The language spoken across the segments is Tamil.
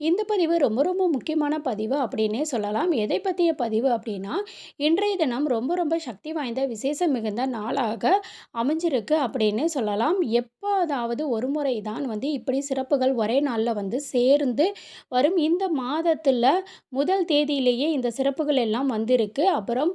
இந்த பதிவு ரொம்ப ரொம்ப முக்கியமான பதிவு அப்படின்னே சொல்லலாம். எதை பற்றிய பதிவு அப்படின்னா இன்றைய தினம் ரொம்ப ரொம்ப சக்தி வாய்ந்த விசேஷம் மிகுந்த நாளாக அமைஞ்சிருக்கு அப்படின்னு சொல்லலாம். எப்போதாவது ஒரு முறை தான் வந்து இப்படி சிறப்புகள் ஒரே நாளில் வந்து சேர்ந்து வரும். இந்த மாதத்தில் முதல் தேதியிலேயே இந்த சிறப்புகள் எல்லாம் வந்திருக்கு. அப்புறம்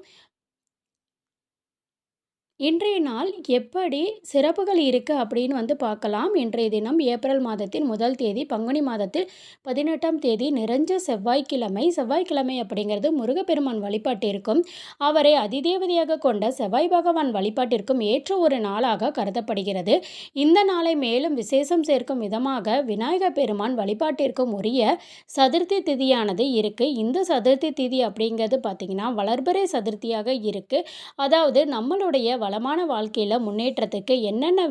இன்றைய நாள் எப்படி சிறப்புகள் இருக்குது அப்படின்னு வந்து பார்க்கலாம். இன்றைய தினம் ஏப்ரல் மாதத்தின் முதல் தேதி பங்குனி மாதத்தில் பதினெட்டாம் தேதி நிறைஞ்ச செவ்வாய்க்கிழமை. செவ்வாய்க்கிழமை அப்படிங்கிறது முருகப்பெருமான் வழிபாட்டிற்கும் அவரை அதிதேவதையாக கொண்ட செவ்வாய் பகவான் வழிபாட்டிற்கும் ஏற்ற ஒரு நாளாக கருதப்படுகிறது. இந்த நாளை மேலும் விசேஷம் சேர்க்கும் விதமாக விநாயக பெருமான் வழிபாட்டிற்கும் உரிய சதுர்த்தி திதியானது இருக்குது இந்த சதுர்த்தி திதி அப்படிங்கிறது பார்த்திங்கன்னா வளர்பறை சதுர்த்தியாக இருக்குது அதாவது நம்மளுடைய வளமான வாழ்க்கையில் முன்னேற்றத்துக்கு என்னென்ன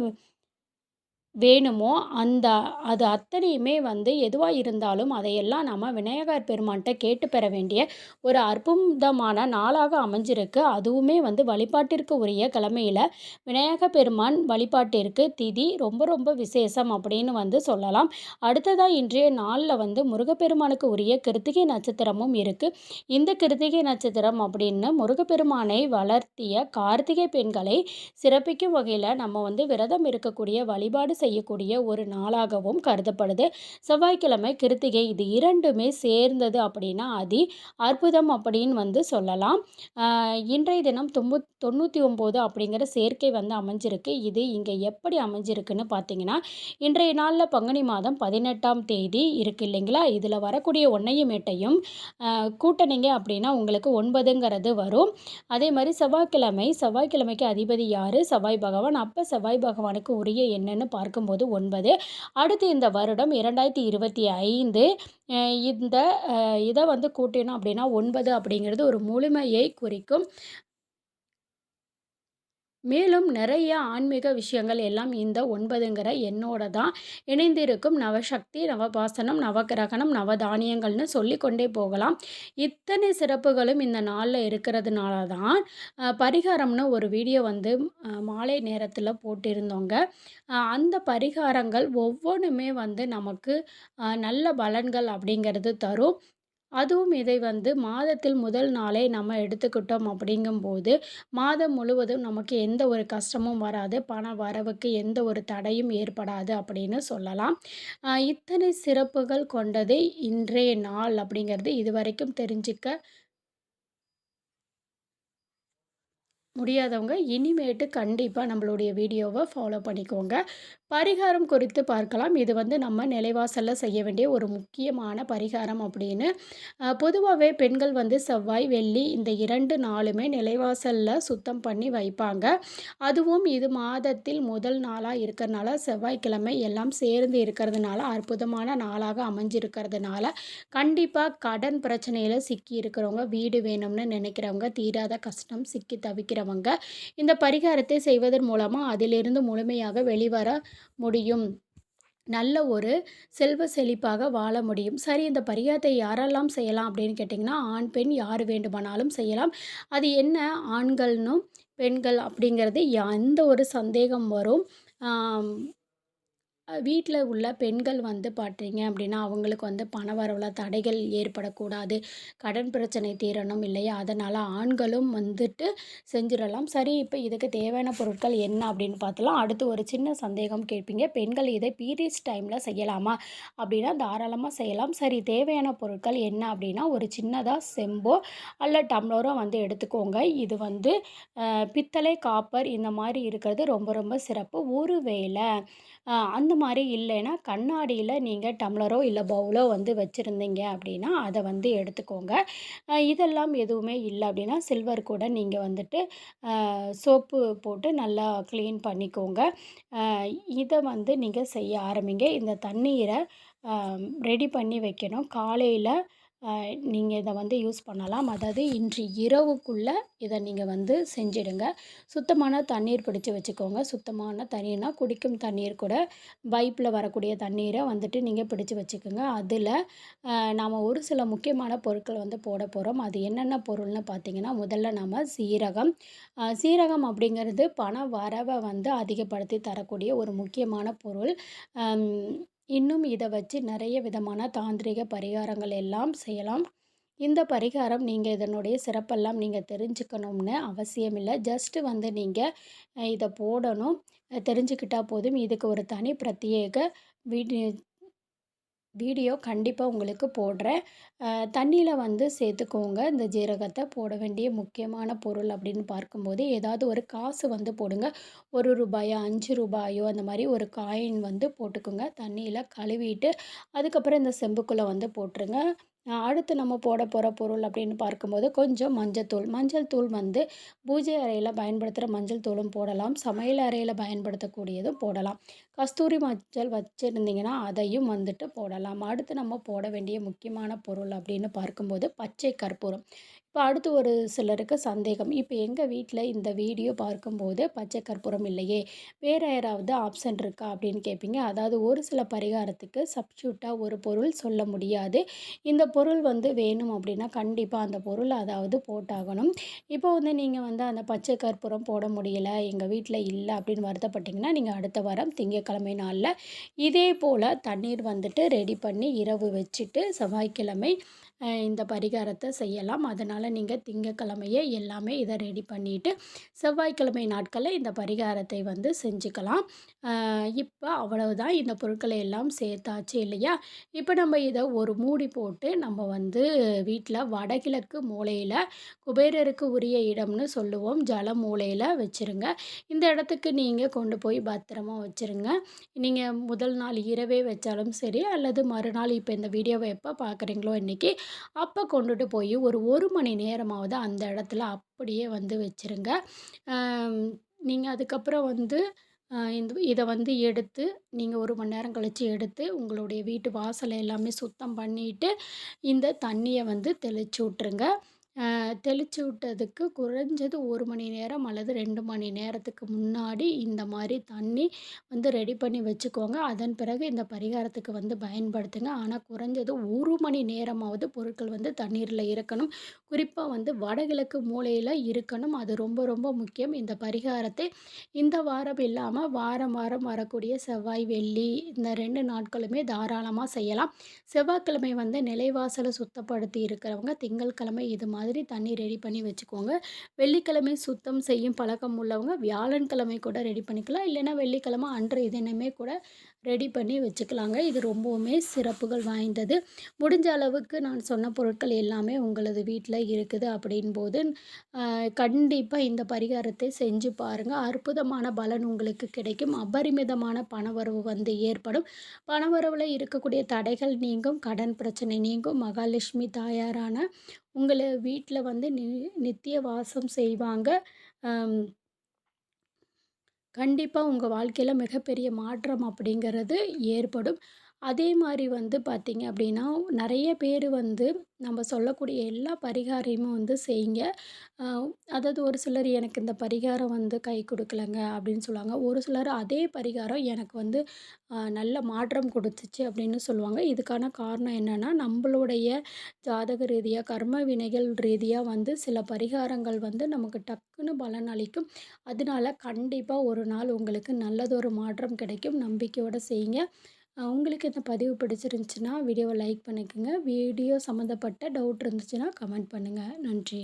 வேணுமோ அந்த அது அத்தனையுமே வந்து எதுவாக இருந்தாலும் அதையெல்லாம் நம்ம விநாயகர் பெருமான்கிட்ட கேட்டு பெற வேண்டிய ஒரு அற்புதமான நாளாக அமைஞ்சிருக்கு. அதுவுமே வந்து வழிபாட்டிற்கு உரிய கிழமையில் விநாயக பெருமான் வழிபாட்டிற்கு திதி ரொம்ப ரொம்ப விசேஷம் அப்படின்னு வந்து சொல்லலாம். அடுத்ததாக இன்றைய நாளில் வந்து முருகப்பெருமானுக்கு உரிய கிருத்திகை நட்சத்திரமும் இருக்குது இந்த கிருத்திகை நட்சத்திரம் அப்படின்னு முருகப்பெருமானை வளர்த்திய கார்த்திகை பெண்களை சிறப்பிக்கும் வகையில் நம்ம வந்து விரதம் இருக்கக்கூடிய வழிபாடு செய்யக்கூடிய ஒரு நாளாகவும் கருதப்படுது. செவ்வாய்க்கிழமை கிருத்திகை இது இரண்டுமே சேர்ந்தது அப்படின்னா அதி அற்புதம் அப்படின்னு வந்து சொல்லலாம். இன்றைய தினம் தொம்பு தொண்ணூற்றி ஒம்பது அப்படிங்கிற சேர்க்கை வந்து அமைஞ்சிருக்கு. இது இங்கே எப்படி அமைஞ்சிருக்குன்னு பார்த்தீங்கன்னா இன்றைய நாளில் பங்குனி மாதம் பதினெட்டாம் தேதி இருக்குது இல்லைங்களா? இதில் வரக்கூடிய ஒன்றையும் எட்டையும் கூட்டணிங்க அப்படின்னா உங்களுக்கு ஒன்பதுங்கிறது வரும். அதே மாதிரி செவ்வாய்க்கிழமை செவ்வாய்க்கிழமைக்கு அதிபதி யார்? செவ்வாய் பகவான். அப்போ செவ்வாய் பகவானுக்கு உரிய என்னன்னு பார்க்க இருக்கும்போது ஒன்பது. அடுத்து இந்த வருடம் இரண்டாயிரத்தி இருபத்தி ஐந்து இந்த இதை வந்து கூட்டினோம் அப்படின்னா ஒன்பது அப்படிங்கிறது ஒரு முழுமையை குறிக்கும். மேலும் நிறைய ஆன்மீக விஷயங்கள் எல்லாம் இந்த ஒன்பதுங்கிற எண்ணோட தான் இணைந்திருக்கும். நவசக்தி நவபாசனம் நவகிரகணம் நவதானியங்கள்னு சொல்லிக்கொண்டே போகலாம். இத்தனை சிறப்புகளும் இந்த நாளில் இருக்கிறதுனால தான் பரிகாரம்னு ஒரு வீடியோ வந்து மாலை நேரத்தில் போட்டிருந்தோங்க. அந்த பரிகாரங்கள் ஒவ்வொன்றுமே வந்து நமக்கு நல்ல பலன்கள் அப்படிங்கிறது தரும். அதுவும் இதை வந்து மாதத்தில் முதல் நாளே நம்ம எடுத்துக்கிட்டோம் அப்படிங்கும்போது மாதம் முழுவதும் நமக்கு எந்த ஒரு கஷ்டமும் வராது பண வரவுக்கு எந்த ஒரு தடையும் ஏற்படாது அப்படின்னு சொல்லலாம். இத்தனை சிறப்புகள் கொண்டது இன்றைய நாள் அப்படிங்கிறது இதுவரைக்கும் தெரிஞ்சிக்க முடியாதவங்க இனிமேட்டு கண்டிப்பாக நம்மளுடைய வீடியோவை ஃபாலோ பண்ணிக்கோங்க. பரிகாரம் குறித்து பார்க்கலாம். இது வந்து நம்ம நிலைவாசலில் செய்ய வேண்டிய ஒரு முக்கியமான பரிகாரம் அப்படின்னு. பொதுவாகவே பெண்கள் வந்து செவ்வாய் வெள்ளி இந்த இரண்டு நாளுமே நிலைவாசலில் சுத்தம் பண்ணி வைப்பாங்க. அதுவும் இது மாதத்தில் முதல் நாளாக இருக்கிறதுனால செவ்வாய்க்கிழமை எல்லாம் சேர்ந்து இருக்கிறதுனால அற்புதமான நாளாக அமைஞ்சிருக்கிறதுனால கண்டிப்பாக கடன் பிரச்சனையில் சிக்கி இருக்கிறவங்க வீடு வேணும்னு நினைக்கிறவங்க தீராத கஷ்டம் சிக்கி தவிக்கிறவங்க இந்த பரிகாரத்தை செய்வதன் மூலமாக அதிலிருந்து முழுமையாக வெளிவர முடியும். நல்ல ஒரு செல்வ செழிப்பாக வாழ முடியும். சரி இந்த பரிகாரத்தை யாரெல்லாம் செய்யலாம் அப்படின்னு கேட்டிங்கன்னா ஆண் பெண் யார் வேண்டுமானாலும் செய்யலாம். அது என்ன? ஆண்கள்னும் பெண்கள் அப்படிங்கிறது எந்த ஒரு சந்தேகம் வரும். வீட்டில் உள்ள பெண்கள் வந்து பார்த்தீங்க அப்படின்னா அவங்களுக்கு வந்து பண வரவில் தடைகள் ஏற்படக்கூடாது. கடன் பிரச்சனை தீரணும் இல்லையா? அதனால் ஆண்களும் வந்துட்டு செஞ்சிடலாம். சரி இப்போ இதுக்கு தேவையான பொருட்கள் என்ன அப்படின்னு பார்த்தலாம் அடுத்து ஒரு சின்ன சந்தேகம் கேட்பீங்க. பெண்கள் இதை பீரியட்ஸ் டைமில் செய்யலாமா? அப்படின்னா தாராளமாக செய்யலாம். சரி தேவையான பொருட்கள் என்ன அப்படின்னா ஒரு சின்னதாக செம்போ அல்ல டம்ளரோ வந்து எடுத்துக்கோங்க. இது வந்து பித்தளை காப்பர் இந்த மாதிரி இருக்கிறது ரொம்ப ரொம்ப சிறப்பு. ஒரு வேளை அந்த மாதிரி இல்லைன்னா கண்ணாடியில் நீங்கள் டம்ளரோ இல்லை பவுலோ வந்து வச்சுருந்தீங்க அப்படின்னா அதை வந்து எடுத்துக்கோங்க. இதெல்லாம் எதுவுமே இல்லை அப்படின்னா சில்வர் கூட நீங்கள் வந்துட்டு சோப்பு போட்டு நல்லா க்ளீன் பண்ணிக்கோங்க. இதை வந்து நீங்கள் செய்ய ஆரம்பிங்க. இந்த தண்ணீரை ரெடி பண்ணி வைக்கணும். காலையில் நீங்கள் இதை வந்து யூஸ் பண்ணலாம். அதாவது இன்று இரவுக்குள்ளே இதை நீங்கள் வந்து செஞ்சிடுங்க. சுத்தமான தண்ணீர் பிடிச்சி வச்சுக்கோங்க. சுத்தமான தண்ணீர்னால் குடிக்கும் தண்ணீர் கூட பைப்பில் வரக்கூடிய தண்ணீரை வந்துட்டு நீங்கள் பிடிச்சி வச்சுக்கோங்க. அதில் நாம் ஒரு சில முக்கியமான பொருட்கள் வந்து போட போகிறோம் அது என்னென்ன பொருள்னு பார்த்திங்கன்னா முதல்ல நம்ம சீரகம். சீரகம் அப்படிங்கிறது பண வரவை வந்து அதிகப்படுத்தி தரக்கூடிய ஒரு முக்கியமான பொருள். இன்னும் இதை வச்சு நிறைய விதமான தாந்திரிக பரிகாரங்கள் எல்லாம் செய்யலாம். இந்த பரிகாரம் நீங்கள் இதனுடைய சிறப்பெல்லாம் நீங்கள் தெரிஞ்சுக்கணும்னு அவசியம் இல்லை. ஜஸ்ட்டு வந்து நீங்கள் இதை போடணும். தெரிஞ்சுக்கிட்டால் போதும். இதுக்கு ஒரு தனி பிரத்யேக வீடியோ வீடியோ கண்டிப்பாக உங்களுக்கு போடுறேன். தண்ணியில் வந்து சேர்த்துக்கோங்க. இந்த ஜீரகத்தை போட வேண்டிய முக்கியமான பொருள் அப்படின்னு பார்க்கும்போது ஏதாவது ஒரு காசு வந்து போடுங்க. ஒரு ரூபாயோ அஞ்சு ரூபாயோ அந்த மாதிரி ஒரு காயின் வந்து போட்டுக்கோங்க. தண்ணியில் கழுவிட்டு அதுக்கப்புறம் இந்த செம்புக்குள்ளே வந்து போட்டுருங்க. அடுத்து நம்ம போட போகிற பொருள் அப்படின்னு பார்க்கும்போது கொஞ்சம் மஞ்சள்தூள் மஞ்சள் தூள் வந்து பூஜை அறையில் பயன்படுத்துகிற மஞ்சள் தூளும் போடலாம். சமையல் அறையில் பயன்படுத்தக்கூடியதும் போடலாம். கஸ்தூரி மஞ்சள் வச்சுருந்தீங்கன்னா அதையும் வந்துட்டு போடலாம். அடுத்து நம்ம போட வேண்டிய முக்கியமான பொருள் அப்படின்னு பார்க்கும்போது பச்சை கற்பூரம். இப்போ அடுத்து ஒரு சிலருக்கு சந்தேகம். இப்போ எங்கள் வீட்டில் இந்த வீடியோ பார்க்கும்போது பச்சை கற்பூரம் இல்லையே வேறு யாராவது ஆப்ஷன் இருக்கா அப்படின்னு கேட்பீங்க அதாவது ஒரு சில பரிகாரத்துக்கு சப்ஸ்டியூட்டாக ஒரு பொருள் சொல்ல முடியாது. இந்த பொருள் வந்து வேணும் அப்படின்னா கண்டிப்பாக அந்த பொருள் அதாவது போட்டாகணும். இப்போ வந்து நீங்கள் வந்து அந்த பச்சை கற்பூரம் போட முடியலை எங்கள் வீட்டில் இல்லை அப்படின்னு வருத்தப்பட்டிங்கன்னா நீங்கள் அடுத்த வாரம் திங்கக்கிழமை நாளில் இதே போல் தண்ணீர் வந்துட்டு ரெடி பண்ணி இரவு வச்சுட்டு செவ்வாய்க்கிழமை இந்த பரிகாரத்தை செய்யலாம். அதனால் அதனால் நீங்கள் திங்கக்கிழமையே எல்லாமே இதை ரெடி பண்ணிவிட்டு செவ்வாய்க்கிழமை நாட்களில் இந்த பரிகாரத்தை வந்து செஞ்சுக்கலாம். இப்போ அவ்வளவுதான். இந்த பொருட்களை எல்லாம் சேர்த்தாச்சு இல்லையா? இப்போ நம்ம இதை ஒரு மூடி போட்டு நம்ம வந்து வீட்டில் வடகிழக்கு மூலையில் குபேரருக்கு உரிய இடம்னு சொல்லுவோம். ஜல மூலையில் வச்சுருங்க. இந்த இடத்துக்கு நீங்கள் கொண்டு போய் பத்திரமா வச்சுருங்க. நீங்கள் முதல் நாள் இரவே வச்சாலும் சரி அல்லது மறுநாள் இப்போ இந்த வீடியோவை எப்போ பார்க்குறீங்களோ இன்றைக்கி அப்போ கொண்டுட்டு போய் ஒரு ஒரு மணி நேரமாவது அந்த இடத்துல அப்படியே வந்து வச்சுருங்க. நீங்கள் அதுக்கப்புறம் வந்து இந்த இதை வந்து எடுத்து நீங்கள் ஒரு மணி நேரம் கழித்து எடுத்து உங்களுடைய வீட்டு வாசலை எல்லாமே சுத்தம் பண்ணிவிட்டு இந்த தண்ணியை வந்து தெளித்து விட்ருங்க தெளித்து விட்டதுக்கு குறைஞ்சது ஒரு மணி நேரம் அல்லது ரெண்டு மணி நேரத்துக்கு முன்னாடி இந்த மாதிரி தண்ணி வந்து ரெடி பண்ணி வச்சுக்கோங்க. அதன் பிறகு இந்த பரிகாரத்துக்கு வந்து பயன்படுத்துங்க. ஆனால் குறைஞ்சது ஒரு மணி நேரமாவது பொருட்கள் வந்து தண்ணீரில் இருக்கணும். குறிப்பாக வந்து வடகிழக்கு மூலையில் இருக்கணும். அது ரொம்ப ரொம்ப முக்கியம். இந்த பரிகாரத்தை இந்த வாரம் இல்லாமல் வாரம் வாரம் வரக்கூடிய செவ்வாய் வெள்ளி இந்த ரெண்டு நாட்களுமே தாராளமாக செய்யலாம். செவ்வாய்க்கிழமை வந்து நிலைவாசலை சுத்தப்படுத்தி இருக்கிறவங்க திங்கட்கிழமை இது மாதிரி மாதிரி தண்ணி ரெடி பண்ணி வச்சுக்கோங்க. வெள்ளிக்கிழமை சுத்தம் செய்யும் பழக்கம் உள்ளவங்க வியாழன்கிழமை கூட ரெடி பண்ணிக்கலாம். இல்லைன்னா வெள்ளிக்கிழமை அன்றைய தினமே கூட ரெடி பண்ணி வச்சுக்கலாங்க. இது ரொம்பவுமே சிறப்புகள் வாய்ந்தது. முடிஞ்ச அளவுக்கு நான் சொன்ன பொருட்கள் எல்லாமே உங்களது வீட்டில் இருக்குது அப்படின் போது கண்டிப்பாக இந்த பரிகாரத்தை செஞ்சு பாருங்கள் அற்புதமான பலன் உங்களுக்கு கிடைக்கும். அபரிமிதமான பணவரவு வந்து ஏற்படும். பணவரவில் இருக்கக்கூடிய தடைகள் நீங்கும். கடன் பிரச்சனை நீங்கும். மகாலட்சுமி தாயாரான உங்களை வீட்டில் வந்து நி நித்திய வாசம் செய்வாங்க. கண்டிப்பாக உங்கள் வாழ்க்கையில் மிகப்பெரிய மாற்றம் அப்படிங்கிறது ஏற்படும். அதே மாதிரி வந்து பார்த்திங்க அப்படின்னா நிறைய பேர் வந்து நம்ம சொல்லக்கூடிய எல்லா பரிகாரமும் வந்து செய்யுங்க. அதாவது ஒரு சிலர் எனக்கு இந்த பரிகாரம் வந்து கை கொடுக்கலங்க அப்படின்னு சொல்லுவாங்க. ஒரு சிலர் அதே பரிகாரம் எனக்கு வந்து நல்ல மாற்றம் கொடுத்துச்சு அப்படின்னு சொல்லுவாங்க. இதுக்கான காரணம் என்னென்னா நம்மளுடைய ஜாதக ரீதியாக கர்ம வினைகள் ரீதியாக வந்து சில பரிகாரங்கள் வந்து நமக்கு டக்குன்னு பலன் அளிக்கும். அதனால கண்டிப்பாக ஒரு நாள் உங்களுக்கு நல்லதொரு மாற்றம் கிடைக்கும். நம்பிக்கையோடு செய்யுங்க. உங்களுக்கு இந்த பதிவு பிடிச்சிருந்துச்சின்னா வீடியோவை லைக் பண்ணிக்கோங்க. வீடியோ சம்மந்தப்பட்ட டவுட் இருந்துச்சுன்னா கமெண்ட் பண்ணுங்கள் நன்றி.